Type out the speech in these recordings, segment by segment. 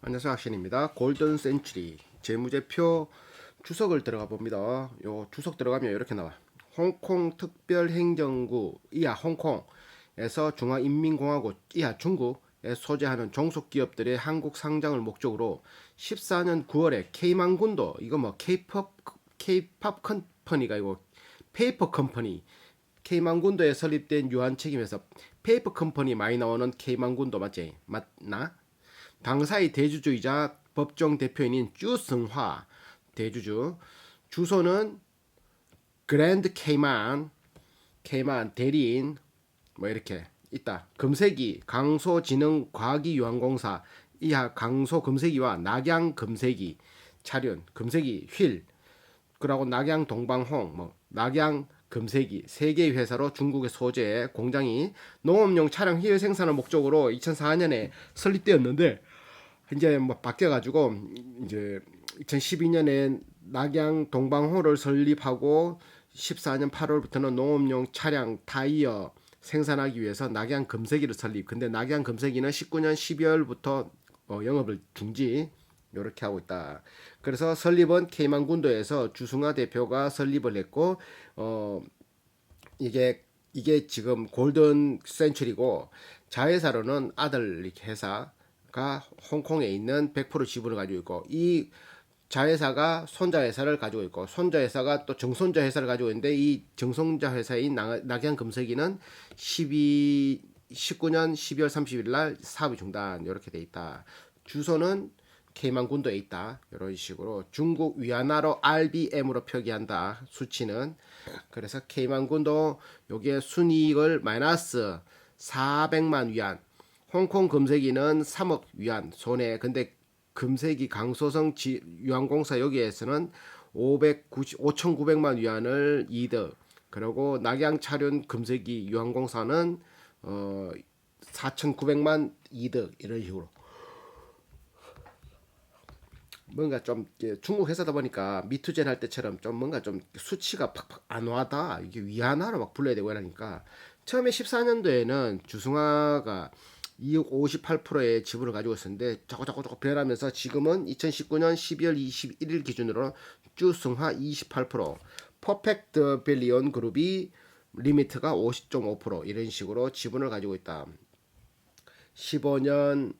안녕하세요 학신입니다. 골든 센츄리 재무제표 주석을 들어가 봅니다. 요 주석 들어가면 이렇게 나와. 홍콩 특별행정구 이하 홍콩에서 중화인민공화국 이하 중국에 소재하는 종속기업들의 한국 상장을 목적으로 14년 9월에 K망군도 이거 뭐 K팝 K팝 컴퍼니가 이거 페이퍼 컴퍼니 K망군도에 설립된 유한 책임에서 페이퍼 컴퍼니 많이 나오는 K망군도 맞지? 맞나? 당사의 대주주이자 법정 대표인인 쭈승화. 대주주. 주소는 그랜드 케이만 케이만 대리인 뭐 이렇게 있다. 금세기 강소진흥과학기유한공사. 이하 강소 금세기와 낙양 금세기 차륜 금세기 휠. 그러고 낙양 동방홍 뭐 낙양 금세기 세 개의 회사로 중국의 소재 공장이 농업용 차량 희외 생산을 목적으로 2004년에 설립되었는데 이제 뭐 바뀌어 가지고 이제 2012년에 낙양 동방호를 설립하고 14년 8월부터는 농업용 차량 타이어 생산하기 위해서 낙양 금세기를 설립. 근데 낙양 금세기는 19년 12월부터 어, 영업을 중지 이렇게 하고 있다. 그래서 설립은 케이만 군도에서 주승화 대표가 설립을 했고 어 이게 이게 지금 골든 센츄리고 자회사로는 아들 회사 가 홍콩에 있는 100% 지분을 가지고 있고 이 자회사가 손자 회사를 가지고 있고 손자 회사가 또 정손자 회사를 가지고 있는데 이 정손자 회사인 나- 낙양 금세기는 12 19년 12월 30일 날 사업이 중단 이렇게 돼 있다. 주소는 케이만군도에 있다. 이런 식으로 중국 위안화로 RBM으로 표기한다. 수치는 그래서 케이만군도 여기에 순이익을 마이너스 400만 위안. 홍콩 금세기는 3억 위안 손해. 근데 금세기 강소성 지, 유한공사 여기에서는 590 5,900만 위안을 이득. 그리고 낙양 차륜 금세기 유한공사는 어 4,900만 이득 이런 식으로. 뭔가 좀 중국 회사다 보니까 미투젠 할 때처럼 좀 뭔가 좀 수치가 팍팍 안 와다 이게 위안화로 막 불러야 되고 이러니까 처음에 14년도에는 주승화가 2억 58%의 지분을 가지고 있었는데 자꾸 자꾸 자꾸 변하면서 지금은 2019년 12월 21일 기준으로 주승화 28% 퍼펙트 빌리온 그룹이 리미트가 50.5% 이런 식으로 지분을 가지고 있다. 15년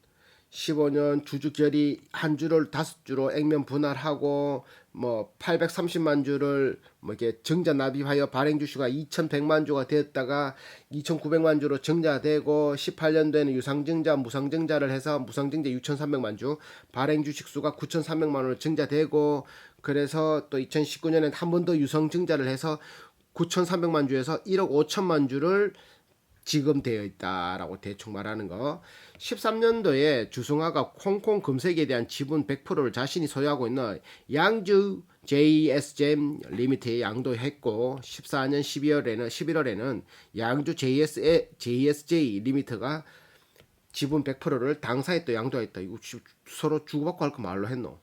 15년 주주결이 한 주를 다섯 주로 액면 분할하고 뭐 830만 주를 뭐 이렇게 정자 납입하여 발행 주수가 2,100만 주가 되었다가 2,900만 주로 정자되고 18년도에는 유상증자 무상증자를 해서 무상증자 6,300만 주 발행 주식 수가 9,300만 원으로 증자되고 그래서 또 2019년엔 한 번 더 유상증자를 해서 9,300만 주에서 1억 5천만 주를 지금 되어 있다라고 대충 말하는 거. 13년도에 주승화가 홍콩 금색에 대한 지분 100%를 자신이 소유하고 있는 양주 JSM 리미트에 양도했고 14년 12월에는 11월에는 양주 JS JSJ 리미트가 지분 100%를 당사에 또 양도했다. 이거 지- 서로 주고받고 할 거 말로 했노.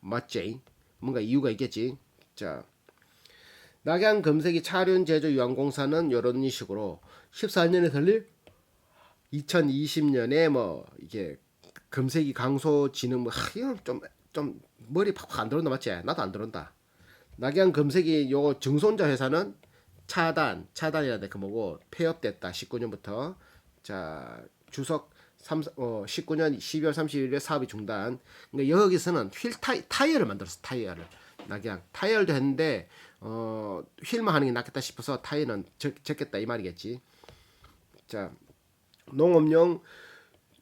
맞지? 뭔가 이유가 있겠지. 자. 낙양 금색이 차륜 제조 유한공사는 이런 식으로 14년에 설립 2020년에 뭐 이게 금색이 강소 진흥 뭐 하, 이건 좀좀 머리 팍팍 안 들어온다 맞지? 나도 안 들어온다. 낙양 금색이 요 정손자 회사는 차단 차단이라 그 뭐고 폐업됐다 19년부터 자 주석 3, 어, 19년 12월 31일에 사업이 중단. 그러니까 여기서는 휠 타이, 타이어를 만들었어 타이어를 낙양 타이어도 했는데 어 휠만 하는 게 낫겠다 싶어서 타이어는 적, 적겠다 이 말이겠지. 자 농업용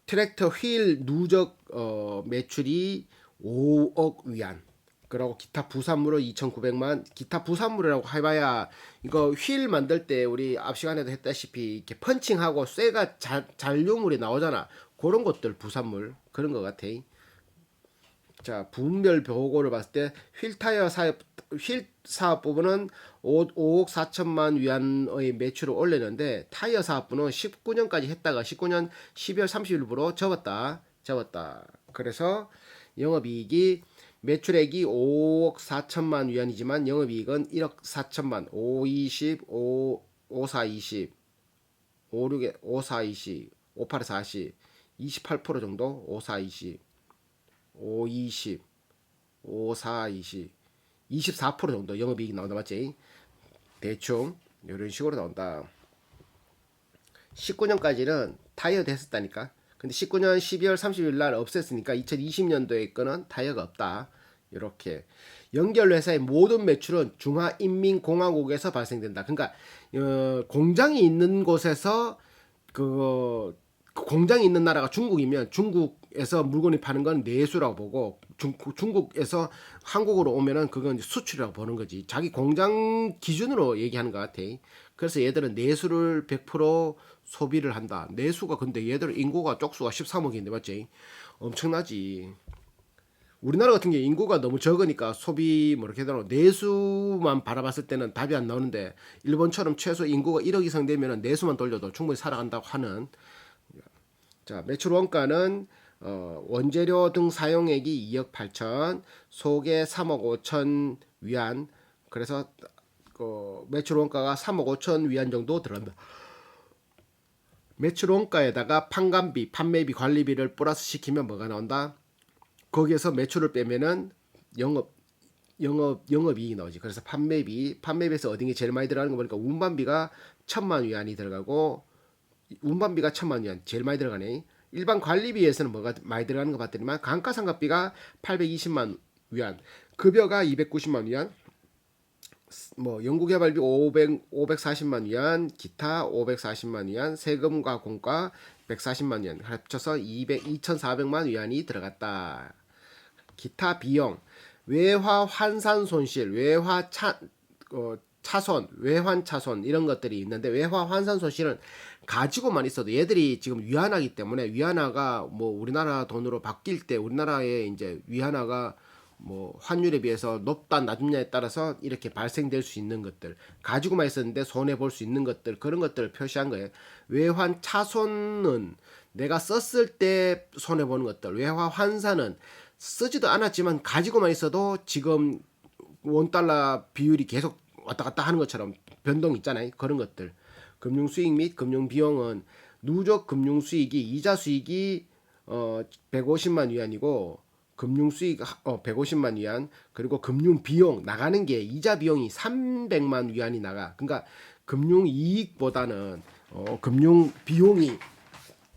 트랙터 휠 누적 어, 매출이 5억 위안. 그리고 기타 부산물로 2,900만. 기타 부산물이라고 해봐야 이거 휠 만들 때 우리 앞 시간에도 했다시피 이렇게 펀칭하고 쇠가 자, 잔류물이 나오잖아. 그런 것들 부산물 그런 것 같아. 자 분별 보고를 봤을 때 휠 타이어 사업 휠 사업 부분은 5, 5억 4천만 위안의 매출을 올렸는데 타이어 사업부는 19년까지 했다가 19년 12월 30일부로 접었다 접었다. 그래서 영업이익이 매출액이 5억 4천만 위안이지만 영업이익은 1억 4천만 5, 20, 5, 5, 4, 20 5, 6에 5, 4, 20 5, 8, 40 28% 정도 5, 4, 20 5 20 5 4 20 24% 정도 영업이익이 나온다 맞지? 대충 이런 식으로 나온다. 19년까지는 타이어 됐었다니까. 근데 19년 12월 30일 날 없앴으니까 2020년도에 거는 타이어가 없다. 이렇게 연결 회사의 모든 매출은 중화인민공화국에서 발생된다. 그러니까 어, 공장이 있는 곳에서 그 공장이 있는 나라가 중국이면 중국 에서 물건이 파는 건 내수라고 보고 중, 중국 에서 한국으로 오면은 그건 수출이라고 보는 거지. 자기 공장 기준으로 얘기하는 것 같아. 그래서 얘들은 내수를 100% 소비를 한다. 내수가 근데 얘들 인구가 쪽수가 13억인데 맞지? 엄청나지. 우리나라 같은 게 인구가 너무 적으니까 소비 뭐 이렇게 되나 내수만 바라봤을 때는 답이 안 나오는데 일본처럼 최소 인구가 1억 이상 되면 내수만 돌려도 충분히 살아간다고 하는 자 매출 원가는 어, 원재료 등 사용액이 2억 8천 소개 3억 5천 위안 그래서 그 매출 원가가 3억 5천 위안 정도 들어간다. 매출 원가에다가 판관비, 판매비, 관리비를 플러스 시키면 뭐가 나온다? 거기에서 매출을 빼면은 영업 영업 영업 이익이 나오지. 그래서 판매비, 판매비에서 얻은 게 제일 많이 들어가는 거 보니까 운반비가 천만 위안이 들어가고 운반비가 천만 위안 제일 많이 들어가네. 일반 관리비에서는 뭐가 많이 들어가는 거 봤더니만 감가상각비가 820만 위안, 급여가 290만 위안, 뭐 연구개발비 500 540만 위안, 기타 540만 위안, 세금과 공과 140만 위안 합쳐서 200 2,400만 위안이 들어갔다. 기타 비용, 외화 환산 손실, 외화 차 어, 차손, 외환 차손 이런 것들이 있는데 외화 환산 손실은 가지고만 있어도 얘들이 지금 위안화기 때문에 위안화가 뭐 우리나라 돈으로 바뀔 때 우리나라의 이제 위안화가 뭐 환율에 비해서 높다 낮느냐에 따라서 이렇게 발생될 수 있는 것들 가지고만 있었는데 손해 볼 수 있는 것들 그런 것들을 표시한 거예요. 외환 차손은 내가 썼을 때 손해 보는 것들 외화 환산은 쓰지도 않았지만 가지고만 있어도 지금 원 달러 비율이 계속 왔다 갔다 하는 것처럼 변동 있잖아요. 그런 것들. 금융 수익 및 금융 비용은 누적 금융 수익이 이자 수익이 어 150만 위안이고 금융 수익 어 150만 위안 그리고 금융 비용 나가는 게 이자 비용이 300만 위안이 나가. 그러니까 금융 이익보다는 어 금융 비용이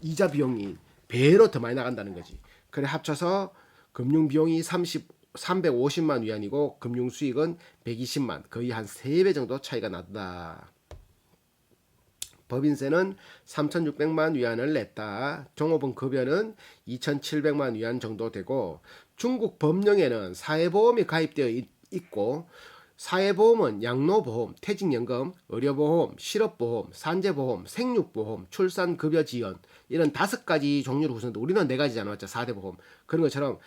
이자 비용이 배로 더 많이 나간다는 거지. 그래 합쳐서 금융 비용이 30 350만 위안이고 금융 수익은 120만 거의 한 3배 정도 차이가 난다. 법인세는 3,600만 위안을 냈다. 종업원 급여는 2,700만 위안 정도 되고 중국 법령에는 사회보험이 가입되어 있, 있고 사회보험은 양로보험, 퇴직연금, 의료보험, 실업보험, 산재보험, 생육보험, 출산급여 지원 이런 다섯 가지 종류로 구성돼 우리는 네 가지잖아 맞죠? 4대 보험 그런 것처럼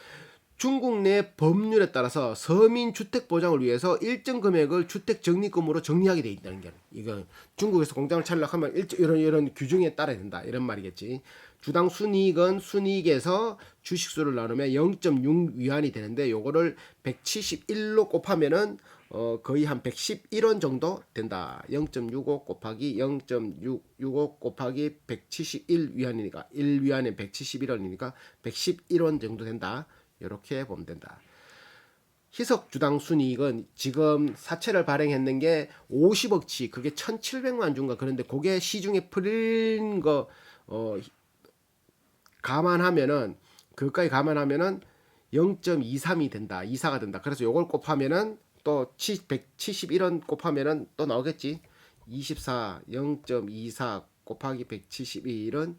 중국 내 법률에 따라서 서민 주택 보장을 위해서 일정 금액을 주택 적립금으로 정리하게 돼 있다는 게 이거 중국에서 공장을 차리려고 하면 일정 이런 이런 규정에 따라야 된다 이런 말이겠지. 주당 순이익은 순이익에서 주식수를 나누면 0.6 위안이 되는데 요거를 171로 곱하면은 어 거의 한 111원 정도 된다. 0.65 곱하기 0.665 곱하기 171 위안이니까 1 위안에 171원이니까 111원 정도 된다. 이렇게 보면 된다. 희석 주당 순이익은 지금 사채를 발행했는 게 50억치 그게 1,700만 주인가 그런데 그게 시중에 풀린 거 어, 감안하면은 그까지 감안하면은 0.23이 된다. 이사가 된다. 그래서 요걸 곱하면은 또 171원 곱하면은 또 나오겠지. 24 0.24 곱하기 171은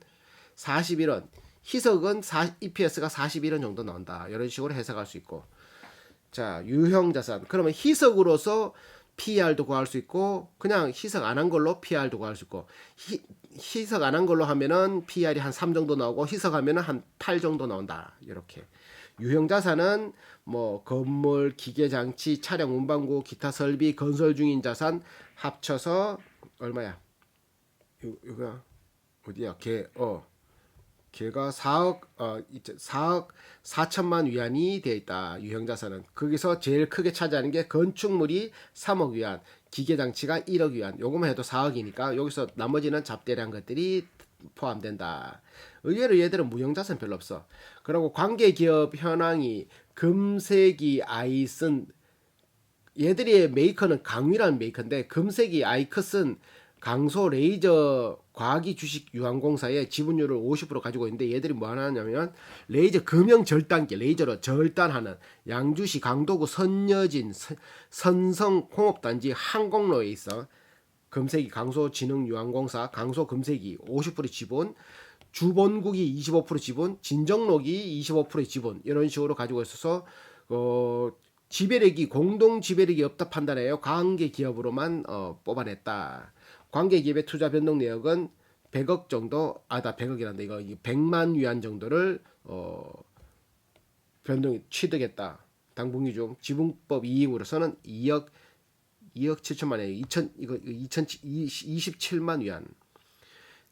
41원. 희석은 4, EPS가 41원 정도 나온다. 이런 식으로 해석할 수 있고. 자, 유형 자산. 그러면 희석으로서 PR도 구할 수 있고 그냥 희석 안 한 걸로 PR도 구할 수 있고 희, 희석 안 한 걸로 하면은 PR이 한 3 정도 나오고 희석하면은 한 8 정도 나온다. 이렇게. 유형 자산은 뭐 건물, 기계 장치, 차량 운반구, 기타 설비, 건설 중인 자산 합쳐서 얼마야? 요 요거 어디야? 개 어 걔가 4억 어 4억 4천만 위안이 되어 있다. 유형 자산은 거기서 제일 크게 차지하는 게 건축물이 3억 위안, 기계 장치가 1억 위안. 요거만 해도 4억이니까 여기서 나머지는 잡대량 것들이 포함된다. 의외로 얘들은 무형 자산 별로 없어. 그리고 관계 기업 현황이 금색이 아이슨 얘들의 메이커는 강위라는 메이커인데 금색이 아이크슨 강소 레이저 과학이 주식 유한공사의 지분율을 50% 가지고 있는데 얘들이 뭐 하냐면 레이저 금형 절단기 레이저로 절단하는 양주시 강도구 선여진 선- 선성 공업단지 항공로에 있어 금색이 강소진흥 유한공사 강소 금색이 50% 지분 주본국이 25% 지분 진정록이 25% 지분 이런 식으로 가지고 있어서 어 지배력이 공동 지배력이 없다 판단해요 관계 기업으로만 어, 뽑아냈다. 관계 기업의 투자 변동 내역은 100억 정도 아다 100억이란다 이거 100만 위안 정도를 어 변동 취득했다. 당분기 중 지분법 이익으로서는 2억 2억 7천만 원, 2천 이거 2,027만 위안.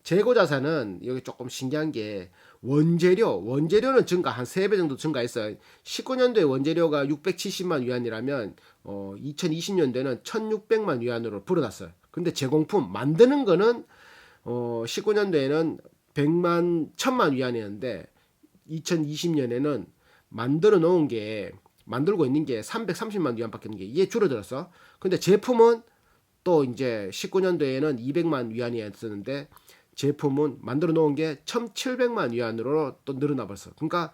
재고 자산은 여기 조금 신기한 게 원재료, 원재료는 증가 한 3배 정도 증가했어요. 19년도에 원재료가 670만 위안이라면 어 2020년도에는 1,600만 위안으로 불어났어요. 근데 제공품 만드는 거는 어 19년도에는 100만 1000만 위안이었는데 2020년에는 만들어 놓은 게 만들고 있는 게 330만 위안밖에 없는 게 이게 줄어들었어. 근데 제품은 또 이제 19년도에는 200만 위안이었었는데 제품은 만들어 놓은 게 1,700만 위안으로 또 늘어나 버렸어. 그러니까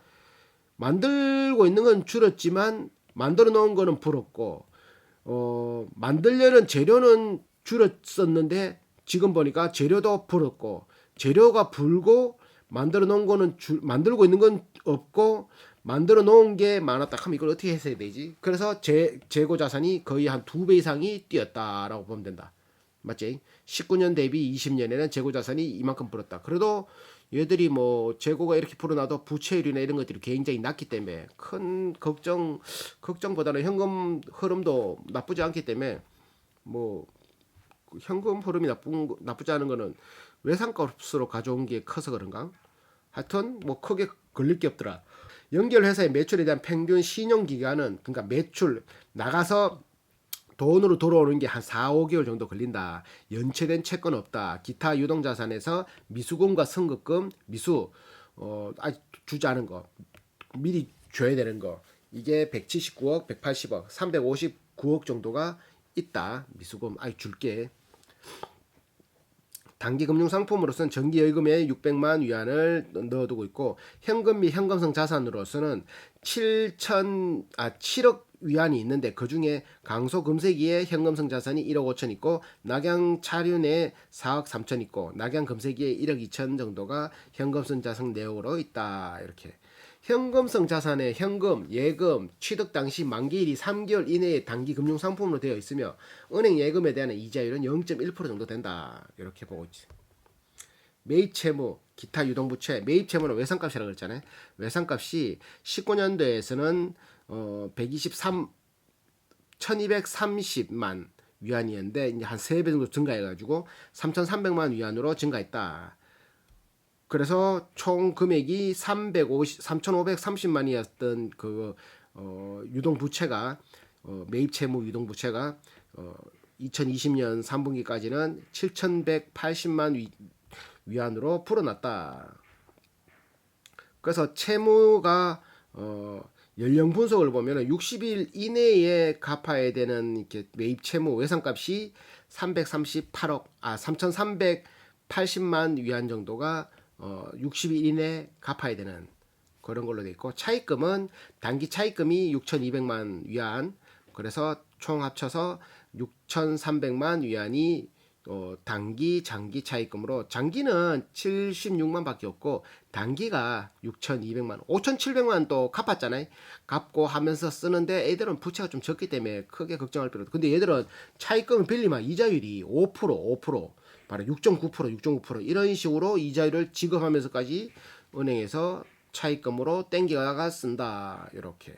만들고 있는 건 줄었지만 만들어 놓은 거는 불었고 어 만들려는 재료는 줄었었는데 지금 보니까 재료도 불었고 재료가 불고 만들어 놓은 거는 줄 만들고 있는 건 없고 만들어 놓은 게 많았다 하면 이걸 어떻게 해석해야 되지? 그래서 재, 재고 자산이 거의 한 두 배 이상이 뛰었다라고 보면 된다. 맞지? 19년 대비 20년에는 재고 자산이 이만큼 불었다. 그래도 얘들이 뭐 재고가 이렇게 불어나도 부채율이나 이런 것들이 굉장히 낮기 때문에 큰 걱정 걱정보다는 현금 흐름도 나쁘지 않기 때문에 뭐 현금 흐름이 나쁜 거- 나쁘지 않은 거는 외상값으로 가져온 게 커서 그런가? 하여튼 뭐 크게 걸릴 게 없더라. 연결 회사의 매출에 대한 평균 신용 기간은 그러니까 매출 나가서 돈으로 돌아오는 게 한 4, 5개월 정도 걸린다. 연체된 채권 없다. 기타 유동 자산에서 미수금과 선급금, 미수 어 아직 주지 않은 거 미리 줘야 되는 거 이게 179억, 180억, 359억 정도가 있다. 미수금 아이 줄게. 단기 금융 상품으로서는 정기 예금에 600만 위안을 넣어두고 있고 현금 및 현금성 자산으로서는 7천 아 7억 위안이 있는데 그 중에 강소 금세기에 현금성 자산이 1억 5천 있고 낙양 차륜에 4억 3천 있고 낙양 금세기에 1억 2천 정도가 현금성 자산 내역으로 있다 이렇게 현금성 자산의 현금, 예금, 취득 당시 만기일이 3개월 이내의 단기 금융 상품으로 되어 있으며 은행 예금에 대한 이자율은 0.1% 정도 된다. 이렇게 보고 있지. 매입 채무, 기타 유동 부채, 매입 채무는 외상값이라고 그랬잖아요. 외상값이 19년도에서는 어 123, 1230만 위안이었는데 이제 한 3배 정도 증가해 가지고 3,300만 위안으로 증가했다. 그래서 총 금액이 350, 3,530만이었던 그 어, 유동 부채가 어, 매입 채무 유동 부채가 어, 2020년 3분기까지는 7,180만 위, 위안으로 불어났다. 그래서 채무가 어, 연령 분석을 보면은 60일 이내에 갚아야 되는 이렇게 매입 채무 외상값이 338억 아 3,380만 위안 정도가 어 60일 이내 갚아야 되는 그런 걸로 돼 있고 차입금은 단기 차입금이 6,200만 위안. 그래서 총 합쳐서 6,300만 위안이 어, 단기, 장기 차입금으로 장기는 76만밖에 없고 단기가 6,200만, 5,700만 또 갚았잖아요. 갚고 하면서 쓰는데 애들은 부채가 좀 적기 때문에 크게 걱정할 필요 없고. 근데 얘들은 차입금을 빌리면 이자율이 5%, 5%, 바로 6.9%, 6.9% 이런 식으로 이자율을 지급하면서까지 은행에서 차입금으로 땡겨가 쓴다. 이렇게.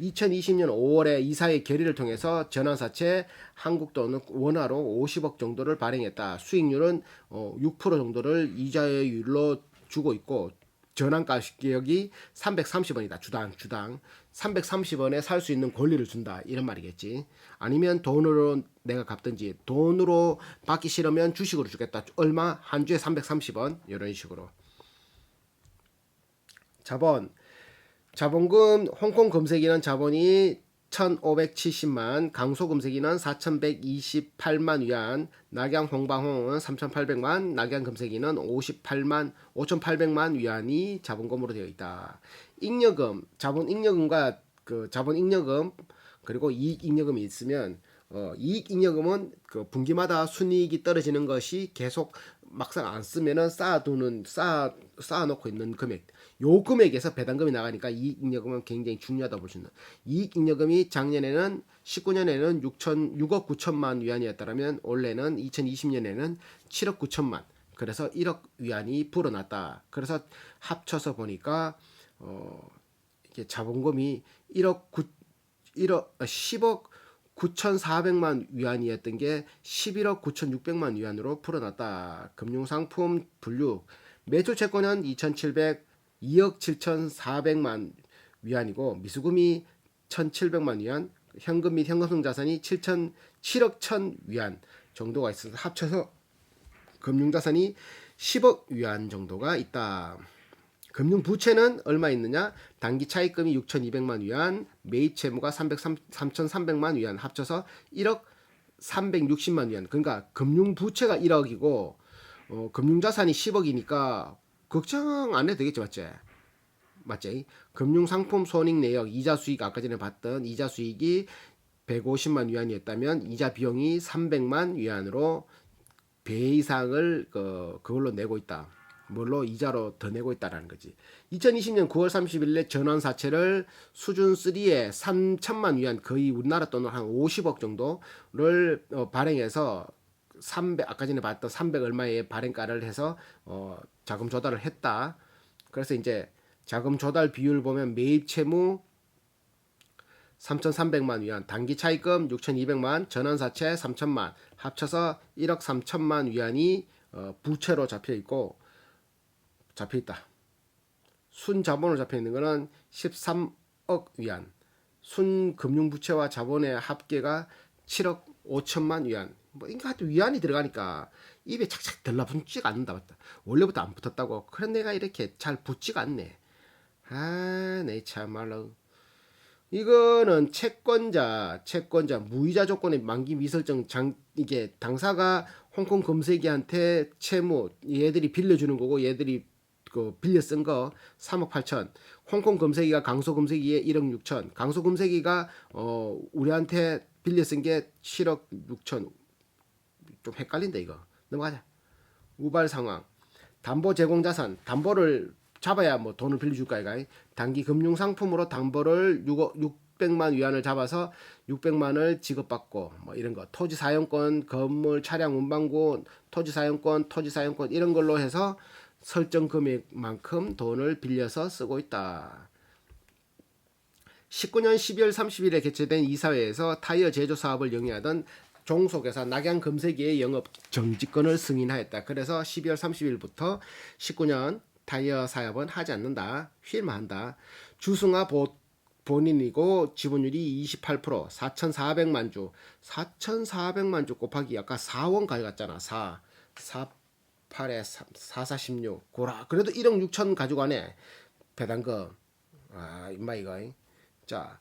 2020년 5월에 이사의 결의를 통해서 전환사채 한국 돈 원화로 50억 정도를 발행했다. 수익률은 어, 6% 정도를 이자율로 주고 있고 전환 가격이 330원이다. 주당 주당 330원에 살 수 있는 권리를 준다. 이런 말이겠지. 아니면 돈으로 내가 갚든지 돈으로 받기 싫으면 주식으로 주겠다. 얼마? 한 주에 330원 이런 식으로. 자본 자본금 홍콩 금세기는 자본이 1,570만, 강소 금세기는 4,128만 위안, 낙양 홍방홍은 3,800만, 낙양 금세기는 58만 5,800만 위안이 자본금으로 되어 있다. 잉여금, 자본 잉여금과 그 자본 잉여금 그리고 이익 잉여금이 있으면 어, 이익 잉여금은 그 분기마다 순이익이 떨어지는 것이 계속 막상 안 쓰면은 쌓아두는 쌓아 쌓아놓고 있는 금액. 요 금액에서 배당금이 나가니까 이익 잉여금은 굉장히 중요하다 볼 수 있는. 이익 잉여금이 작년에는 19년에는 6천 6억 9천만 위안이었다면 올해는 2020년에는 7억 9천만. 그래서 1억 위안이 불어났다. 그래서 합쳐서 보니까 어 이게 자본금이 1억 9 1억 10억 9,400만 위안이었던 게 11억 9,600만 위안으로 풀어났다. 금융상품 분류 매출 채권은 2,700 2억 7,400만 위안이고 미수금이 1,700만 위안, 현금 및 현금성 자산이 7천 7억 1천 위안 정도가 있어서 합쳐서 금융자산이 10억 위안 정도가 있다. 금융 부채는 얼마 있느냐? 단기 차입금이 6,200만 위안, 매입 채무가 3,300만 위안 합쳐서 1억 360만 위안. 그러니까 금융 부채가 1억이고 어, 금융 자산이 10억이니까 걱정 안 해도 되겠지 맞지? 맞지? 금융 상품 손익 내역 이자 수익 아까 전에 봤던 이자 수익이 150만 위안이었다면 이자 비용이 300만 위안으로 배 이상을 그, 그걸로 내고 있다. 뭘로 이자로 더 내고 있다라는 거지. 2020년 9월 30일에 전환 사채를 수준 3에 3천만 위안 거의 우리나라 돈으로 한 50억 정도를 어, 발행해서 300 아까 전에 봤던 300 얼마의 발행가를 해서 어, 자금 조달을 했다. 그래서 이제 자금 조달 비율 보면 매입 채무 3,300만 위안, 단기 차입금 6,200만, 전환사채 3천만, 합쳐서 1억 3천만 위안이 어, 부채로 잡혀 있고 잡혀 있다. 순 자본으로 잡혀 있는 거는 13억 위안. 순 금융 부채와 자본의 합계가 7억 5천만 위안. 뭐 인가 하여튼 위안이 들어가니까 입에 착착 들러붙지가 않는다 맞다. 원래부터 안 붙었다고. 그런 내가 이렇게 잘 붙지가 않네. 아, 내 참말로. 이거는 채권자, 채권자 무이자 조건의 만기 미설정 장 이게 당사가 홍콩 검색이한테 채무 얘들이 빌려주는 거고 얘들이 그 빌려 쓴 거 3억 8천. 홍콩 검색이가 강소 검색이에 1억 6천. 강소 검색이가 어 우리한테 빌려 쓴 게 7억 6천. 좀 헷갈린다 이거. 넘어가자. 우발 상황. 담보 제공 자산. 담보를 잡아야 뭐 돈을 빌려줄까 이가 단기 금융 상품으로 담보를 6억 600만 위안을 잡아서 600만을 지급받고 뭐 이런 거 토지 사용권 건물 차량 운반구 토지 사용권 토지 사용권 이런 걸로 해서 설정 금액만큼 돈을 빌려서 쓰고 있다. 19년 12월 30일에 개최된 이사회에서 타이어 제조 사업을 영위하던 종속회사 낙양 금세기의 영업 정지권을 승인하였다. 그래서 12월 30일부터 19년 타이어 사업은 하지 않는다. 휠만 한다. 주승아 보, 본인이고 지분율이 28% 4,400만 주 4,400만 주 곱하기 아까 4원 가져갔잖아 4 4 8에 3, 4 4 16 고라. 그래도 1억 6천 가지고 가네 배당금 아 임마 이거. 자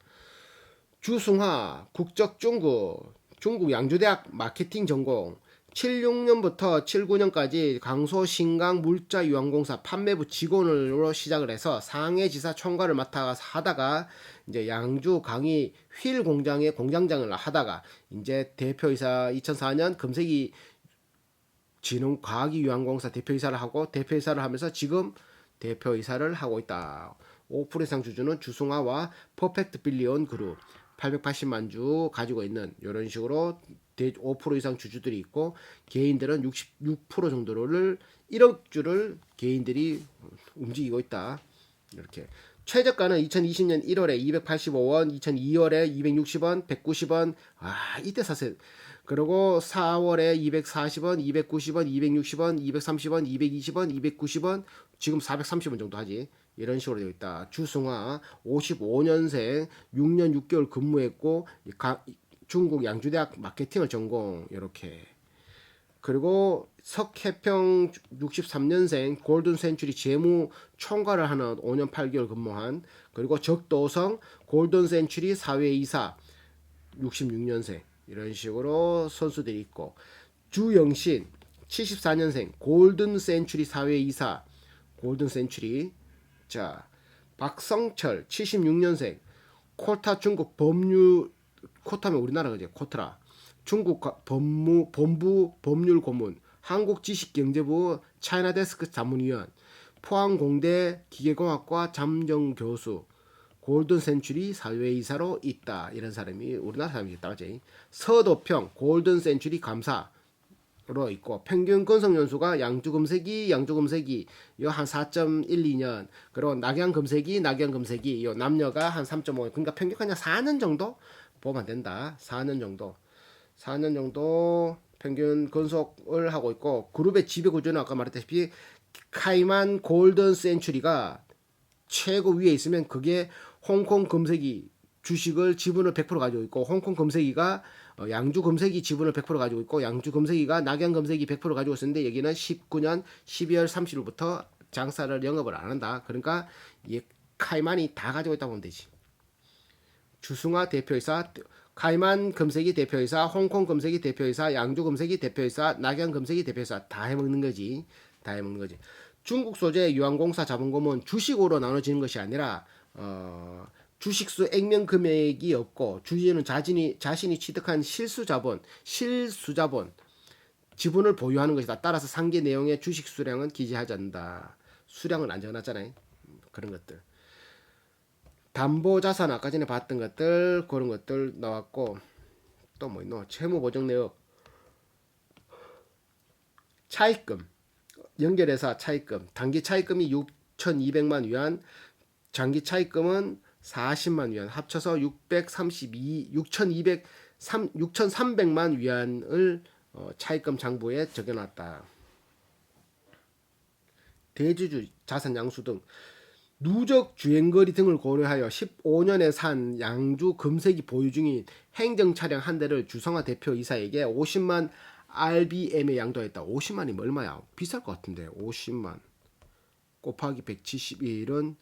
주승화 국적 중국 중국 양주대학 마케팅 전공. 76년부터 79년까지 강소 신강 물자 유황공사 판매부 직원으로 시작을 해서 상해지사 총괄을 맡아 하다가 이제 양주 강의 휠 공장의 공장장을 하다가 이제 대표이사 2004년 금세기 진흥과학이 유황공사 대표이사를 하고 대표이사를 하면서 지금 대표이사를 하고 있다. 5% 이상 주주는 주승화와 퍼펙트 빌리온 그룹 880만 주 가지고 있는 이런 식으로 5% 이상 주주들이 있고 개인들은 66% 정도를 1억 주를 개인들이 움직이고 있다. 이렇게 최저가는 2020년 1월에 285원, 2002월에 260원, 190원. 아, 이때 사세요. 그리고 4월에 240원, 290원, 260원, 230원, 220원, 290원, 지금 430원 정도 하지. 이런 식으로 되어 있다. 주승화 55년생 6년 6개월 근무했고 중국 양주대학 마케팅을 전공 이렇게 그리고 석해평 63년생 골든 센츄리 재무 총괄을 하는 5년 8개월 근무한 그리고 적도성 골든 센츄리 사회이사 66년생 이런 식으로 선수들이 있고 주영신 74년생 골든 센츄리 사회 이사. 골든 센츄리. 자 박성철 76년생 코타 중국 법률 코타면 우리나라 그죠 코트라. 중국 과- 법무 본부 법률 고문 한국지식경제부 차이나데스크 자문위원 포항공대 기계공학과 잠정 교수 골든 센츄리 사회이사로 있다. 이런 사람이 우리나라 사람이겠다. 그지? 서도평 골든 센츄리 감사 로 있고 평균 건성 연수가 양주 금색이 양주 금색이 요한 4.12년. 그리고 낙양 금색이 낙양 금색이 요 남녀가 한 3.5 그러니까 평균 그냥 4년 정도 보면 된다. 4년 정도. 4년 정도 평균 건속을 하고 있고 그룹의 지배 구조는 아까 말했다시피 카이만 골든 센츄리가 최고 위에 있으면 그게 홍콩 금색이 주식을 지분을 100% 가지고 있고 홍콩 금색이가 어, 양주 금색이 지분을 100% 가지고 있고 양주 금색이가 낙양 금색이 100% 가지고 있었는데 여기는 19년 12월 30일부터 장사를 영업을 안 한다. 그러니까 이 카이만이 다 가지고 있다고 보면 되지. 주승화 대표이사 카이만 금색이 대표이사 홍콩 금색이 대표이사 양주 금색이 대표이사 낙양 금색이 대표이사 다 해먹는 거지 다 해먹는 거지 중국 소재 유한공사 자본금은 주식으로 나눠지는 것이 아니라 어, 주식수 액면 금액이 없고 주주는 자신이 자신이 취득한 실수 자본 실수 자본 지분을 보유하는 것이다. 따라서 상계 내용의 주식 수량은 기재하지 않는다. 수량은 안 적어놨잖아요. 음, 그런 것들. 담보 자산 아까 전에 봤던 것들 그런 것들 나왔고 또 뭐 있노? 채무 보정 내역. 차입금. 연결회사 차입금. 단기 차입금이 6,200만 위안 장기 차입금은 40만 위안 합쳐서 632 6,200 3 6,300만 위안을 어, 차입금 장부에 적여놨다. 대주주 자산 양수 등 누적 주행거리 등을 고려하여 15년에 산 양주 금색이 보유 중인 행정 차량 한 대를 주성화 대표 이사에게 50만 RBM에 양도했다. 50만이 얼마야? 비쌀 것 같은데. 50만 곱하기 171은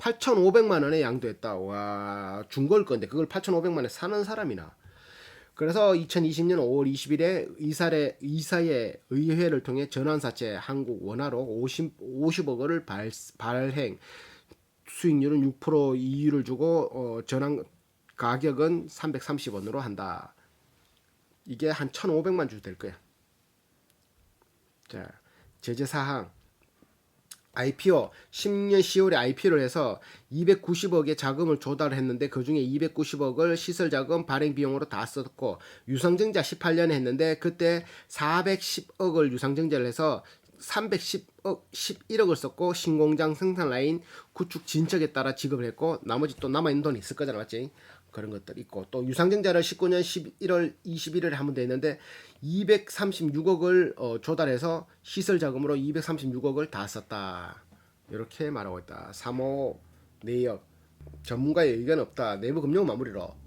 8,500만 원에 양도했다. 와, 중고일 건데 그걸 8,500만에 사는 사람이나. 그래서 2020년 5월 20일에 이사의, 이사의 의회를 통해 전환사채 한국 원화로 50, 50억 원을 발, 발행 수익률은 6% 이율을 주고 어, 전환 가격은 330원으로 한다. 이게 한 1,500만 주 될 거야. 자, 제재 사항 IPO 10년 10월에 IPO를 해서 290억의 자금을 조달했는데 그 중에 290억을 시설 자금 발행 비용으로 다 썼고 유상증자 18년에 했는데 그때 410억을 유상증자를 해서 310억 11억을 썼고 신공장 생산 라인 구축 진척에 따라 지급을 했고 나머지 또 남아 있는 돈이 있을 거잖아 맞지? 그런 것들 있고 또 유상증자를 19년 11월 21일에 하면 되는데 236억을 어, 조달해서 시설 자금으로 236억을 다 썼다. 이렇게 말하고 있다. 3호 내역 전문가의 의견 없다. 내부 금융 마무리로